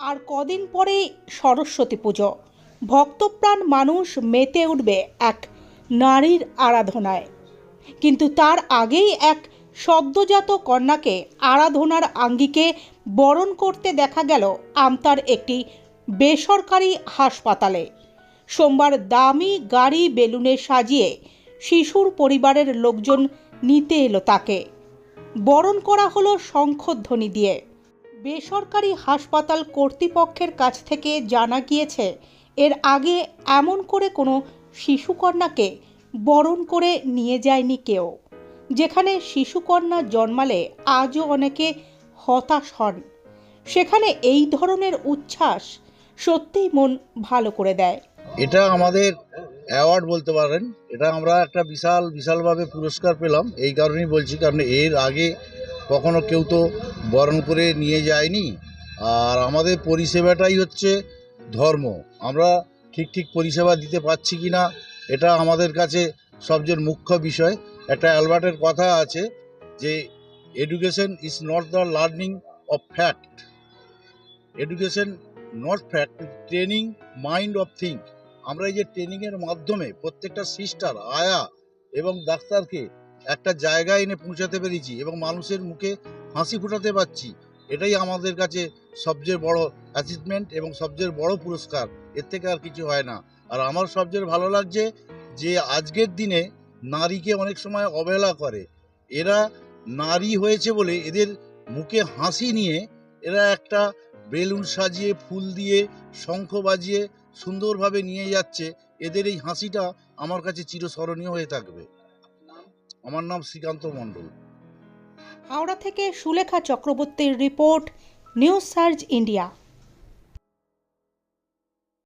আর কদিন পরেই সরস্বতী পুজো। ভক্তপ্রাণ মানুষ মেতে উঠবে এক নারীর আরাধনায়। কিন্তু তার আগেই এক সদ্যজাত কন্যাকে আরাধনার আঙ্গিকে বরণ করতে দেখা গেল আমতার একটি বেসরকারি হাসপাতালে। সোমবার দামি গাড়ি বেলুনে সাজিয়ে শিশুর পরিবারের লোকজন নিতে এলো তাকে। বরণ করা হলো শঙ্খধ্বনি দিয়ে। বেসরকারি হাসপাতাল কর্তৃপক্ষের কাছ থেকে জানা গিয়েছে, এর আগে এমন করে কোনো শিশুকন্যাকে বরণ করে নিয়ে যায়নি কেউ, যেখানে শিশুকন্যা জন্মালে আজও অনেকে হতাশ হন। সেখানে এই ধরনের উচ্ছ্বাস সত্যিই মন ভালো করে দেয়। এটা আমাদের অ্যাওয়ার্ড বলতে পারেন। এটা আমরা একটা বিশাল, বিশালভাবে পুরস্কার পেলাম, এই কারণেই বলছি, কারণ এর আগে কখনো কেউ তো বরণ করে নিয়ে যায়নি। আর আমাদের পরিষেবাটাই হচ্ছে ধর্ম। আমরা ঠিক ঠিক পরিষেবা দিতে পারছি কি না, এটা আমাদের কাছে সবচেয়ে মুখ্য বিষয়। একটা অ্যালবার্টের কথা আছে যে education is not the learning of fact education not fact training mind of think আমরা এই যে ট্রেনিংয়ের মাধ্যমে প্রত্যেকটা সিস্টার আয়া এবং ডাক্তারকে একটা জায়গায় এনে পৌঁছাতে পেরেছি এবং মানুষের মুখে হাসি ফোটাতে পারছি। এটাই আমাদের কাছে সবচেয়ে বড় অ্যাচিভমেন্ট এবং সবচেয়ে বড় পুরস্কার। এর থেকে আর কিছু হয় না। আর আমার সবচেয়ে ভালো লাগছে যে আজকের দিনে নারীকে অনেক সময় অবহেলা করে। এরা নারী হয়েছে বলে এদের মুখে হাসি নিয়ে এরা একটা বেলুন সাজিয়ে, ফুল দিয়ে, শঙ্খ বাজিয়ে সুন্দরভাবে নিয়ে যাচ্ছে। এদের এই হাসিটা আমার কাছে চিরস্মরণীয় হয়ে থাকবে। আমার নাম শ্রীকান্ত মণ্ডল। হাওড়া থেকে সুলেখা চক্রবর্তীর রিপোর্ট নিউজ সার্জ ইন্ডিয়া।